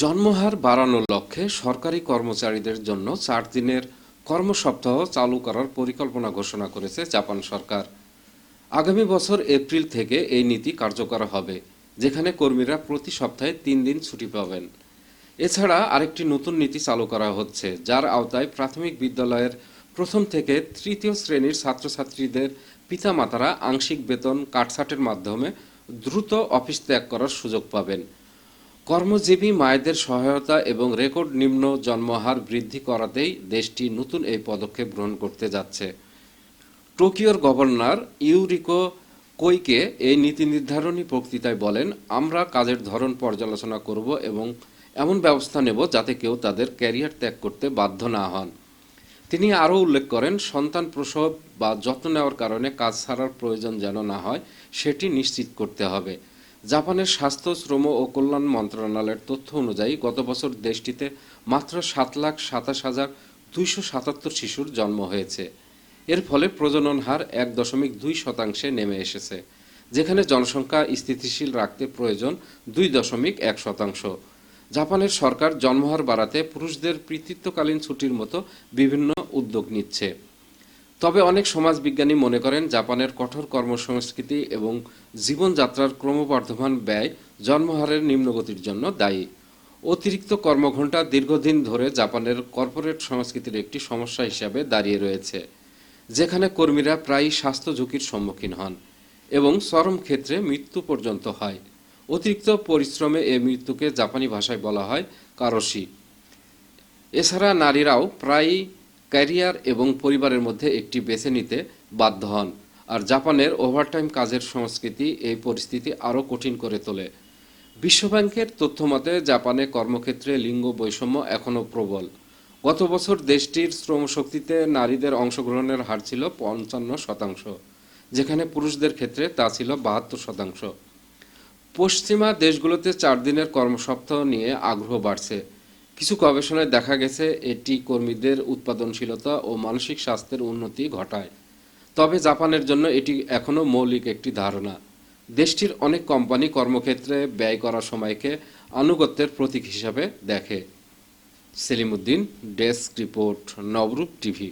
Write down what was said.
জন্মহার বাড়ানোর লক্ষ্যে সরকারি কর্মচারীদের জন্য চার দিনের কর্মসপ্তাহ চালু করার পরিকল্পনা ঘোষণা করেছে জাপান সরকার। আগামী বছর এপ্রিল থেকে এই নীতি কার্যকর হবে, যেখানে কর্মীরা প্রতি সপ্তাহে তিন দিন ছুটি পাবেন। এছাড়া আরেকটি নতুন নীতি চালু করা হচ্ছে, যার আওতায় প্রাথমিক বিদ্যালয়ের প্রথম থেকে তৃতীয় শ্রেণির ছাত্রছাত্রীদের পিতামাতারা আংশিক বেতন কাটছাটের মাধ্যমে দ্রুত অফিস ত্যাগ করার সুযোগ পাবেন। কর্মজীবী মায়েদের সহায়তা এবং রেকর্ড নিম্ন জন্মহার বৃদ্ধি করাতেই দেশটি নতুন এই পদক্ষেপ গ্রহণ করতে যাচ্ছে। টোকিওর গভর্নর ইউরিকো কইকে এই নীতি নির্ধারণী বক্তৃতায় বলেন, আমরা কাজের ধরন পর্যালোচনা করব এবং এমন ব্যবস্থা নেব যাতে কেউ তাদের ক্যারিয়ার ত্যাগ করতে বাধ্য না হন। তিনি আরও উল্লেখ করেন, সন্তান প্রসব বা যত্ন নেওয়ার কারণে কাজ ছাড়ার প্রয়োজন যেন না হয়, সেটি নিশ্চিত করতে হবে। জাপানের স্বাস্থ্য, শ্রম ও কল্যাণ মন্ত্রণালয়ের তথ্য অনুযায়ী গত বছর দেশটিতে মাত্র সাত লাখ সাতাশ হাজার দুইশো সাতাত্তর শিশুর জন্ম হয়েছে। এর ফলে প্রজনন হার এক দশমিক দুই শতাংশে নেমে এসেছে, যেখানে জনসংখ্যা স্থিতিশীল রাখতে প্রয়োজন দুই দশমিক এক শতাংশ। জাপানের সরকার জন্মহার বাড়াতে পুরুষদের কৃতিত্বকালীন ছুটির মতো বিভিন্ন উদ্যোগ নিচ্ছে। তবে অনেক সমাজবিজ্ঞানী মনে করেন জাপানের কঠোর কর্মসংস্কৃতি এবং জীবনযাত্রার ক্রমবর্ধমান ব্যয় জন্মহারের নিম্নগতির জন্য দায়ী। অতিরিক্ত কর্মঘণ্টা দীর্ঘদিন ধরে জাপানের কর্পোরেট সংস্কৃতির একটি সমস্যা হিসাবে দাঁড়িয়ে রয়েছে, যেখানে কর্মীরা প্রায়ই স্বাস্থ্য ঝুঁকির সম্মুখীন হন এবং চরম ক্ষেত্রে মৃত্যু পর্যন্ত হয়। অতিরিক্ত পরিশ্রমে এ মৃত্যুকে জাপানি ভাষায় বলা হয় কারসি এছাড়া নারীরাও প্রায়ই ক্যারিয়ার এবং পরিবারের মধ্যে একটি বেছে নিতে বাধ্য হন। আর জাপানের ওভারটাইম কাজের সংস্কৃতি এই পরিস্থিতি আরও কঠিন করে তোলে। বিশ্বব্যাংকের তথ্য মতে, জাপানে কর্মক্ষেত্রে লিঙ্গ বৈষম্য এখনও প্রবল। গত বছর দেশটির শ্রমশক্তিতে নারীদের অংশগ্রহণের হার ছিল পঞ্চান্ন শতাংশ, যেখানে পুরুষদের ক্ষেত্রে তা ছিল বাহাত্তর শতাংশ। পশ্চিমা দেশগুলোতে চার দিনের কর্মসপ্তাহ নিয়ে আগ্রহ বাড়ছে। কিছু গবেষণায় দেখা গেছে, এটি কর্মীদের উৎপাদনশীলতা ও মানসিক স্বাস্থ্যের উন্নতি ঘটায়। তবে জাপানের জন্য এটি এখনও মৌলিক একটি ধারণা। দেশটির অনেক কোম্পানি কর্মক্ষেত্রে ব্যয় করার সময়কে আনুগত্যের প্রতীক হিসাবে দেখে। Salimuddin, desk report, Nabarup TV.